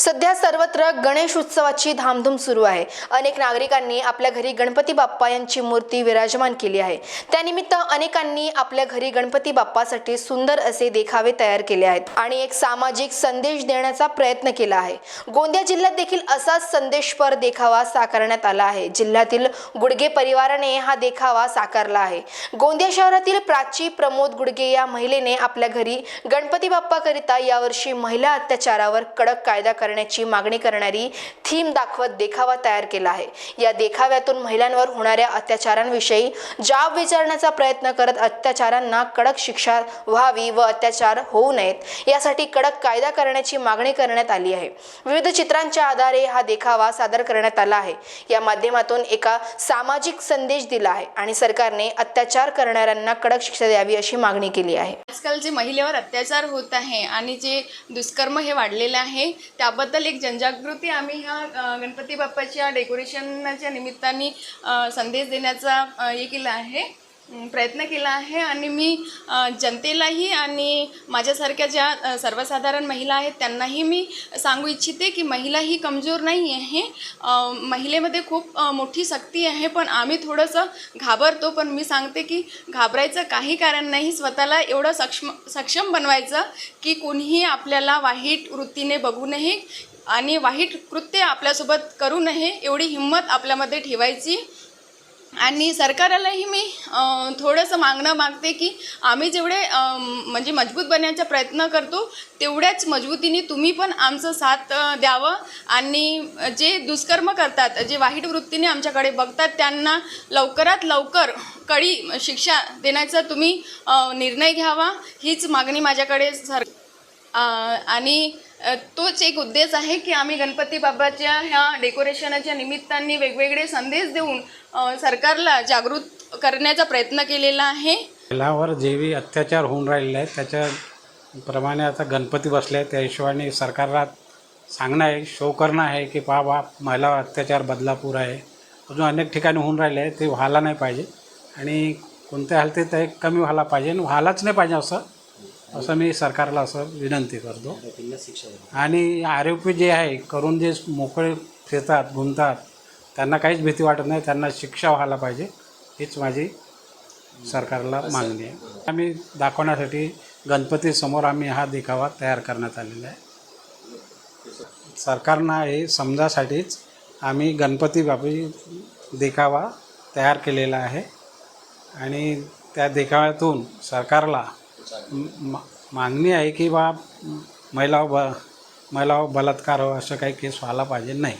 सध्या सर्वत्र गणेश उत्सवाची धामधूम सुरू आहे. अनेक नागरिकांनी आपल्या घरी गणपती बाप्पा यांची मूर्ती विराजमान केली आहे. त्यानिमित्त अनेकांनी आपल्या घरी गणपती बाप्पासाठी सुंदर असे देखावे तयार केले आहेत आणि एक सामाजिक संदेश देण्याचा प्रयत्न केला आहे. गोंदिया जिल्ह्यात देखील असाच संदेशपर देखावा साकारण्यात आला आहे. जिल्ह्यातील गुडगे परिवाराने हा देखावा साकारला आहे. गोंदिया शहरातील प्राची प्रमोद गुडगे या महिलेने आपल्या घरी गणपती बाप्पाकरिता यावर्षी महिला अत्याचारावर कडक कायदा करण्याची मागणी करणारी थीम दाखवत देखावा तयार केला आहे. या देखाव्यातून महिलांवर होणाऱ्या अत्याचारांविषयी जाब विचारण्याचा प्रयत्न करत अत्याचारांना कडक शिक्षा व्हावी व अत्याचार होऊ नयेत. यासाठी कडक कायदा करण्याची मागणी करण्यात आली आहे. विविध चित्रांच्या आधारे हा देखावा सादर करण्यात आला आहे. या माध्यमातून एका सामाजिक संदेश दिला आहे आणि सरकारने अत्याचार करणाऱ्यांना कडक शिक्षा द्यावी अशी मागणी केली आहे. आजकाल जे महिलेवर अत्याचार होत आहे आणि जे दुष्कर्म हे वाढलेलं आहे त्याबद्दल एक जनजागृती आम्ही ह्या गणपती बाप्पाच्या डेकोरेशनच्या निमित्ताने संदेश देण्याचा हे केला आहे. प्रयत्न केला आहे आणि मी जनतेलाही आणि माझ्यासारख्या ज्या सर्वसाधारण महिला आहेत त्यांनाही मी सांगू इच्छिते की महिला ही कमजोर नाही आहे. महिलेमध्ये खूप मोठी शक्ती आहे पण आम्ही थोडंसं घाबरतो. पण मी सांगते की घाबरायचं काही कारण नाही. स्वतःला एवढं सक्षम सक्षम बनवायचं की कोणीही आपल्याला वाईट वृत्तीने बघू नये आणि वाईट कृत्य आपल्यासोबत करू नये एवढी हिंमत आपल्यामध्ये ठेवायची. आणि सरकारालाही मी थोडंसं मागणं मागते की आम्ही जेवढे म्हणजे मजबूत बनण्याचा प्रयत्न करतो तेवढ्याच मजबूतीने तुम्ही पण आमचं साथ द्यावं. आणि जे दुष्कर्म करतात जे वाईट वृत्तीने आमच्याकडे बघतात त्यांना लवकरात लवकर कडी शिक्षा देण्याचा तुम्ही निर्णय घ्यावा. हीच मागणी माझ्याकडे सर आणि तोच एक उद्देश आहे की आम्ही गणपती बाबाच्या ह्या डेकोरेशनाच्या निमित्ताने वेगवेगळे संदेश देऊन सरकारला जागृत करण्याचा प्रयत्न केलेला आहे. महिलांवर जेवी अत्याचार होऊन राहिलेले आहेत त्याच्याप्रमाणे आता गणपती बसले त्या हिशोबाने सरकारला सांगणं आहे शो करणं आहे की पा बा महिलावर अत्याचार बदलापूर आहे. अजून अनेक ठिकाणी होऊन राहिले आहे ते व्हायला नाही पाहिजे. आणि कोणत्या हालतीत ते कमी व्हायला पाहिजे आणि व्हायलाच नाही पाहिजे असं असं मी सरकारला असं विनंती करतो. आणि आरोपी जे आहे करून जे मोकळे फिरतात घुमतात त्यांना काहीच भीती वाटत नाही. त्यांना शिक्षा व्हायला पाहिजे हीच माझी सरकारला मागणी आहे. आम्ही दाखवण्यासाठी गणपतीसमोर आम्ही हा देखावा तयार करण्यात आलेला आहे. सरकारनं हे समजासाठीच आम्ही गणपती बाबी देखावा तयार केलेला आहे. आणि त्या देखाव्यातून सरकारला मा- मागणी आहे की बा महिला ब महिला बलात्कार हो, असं काही केस व्हायला पाहिजे नाही.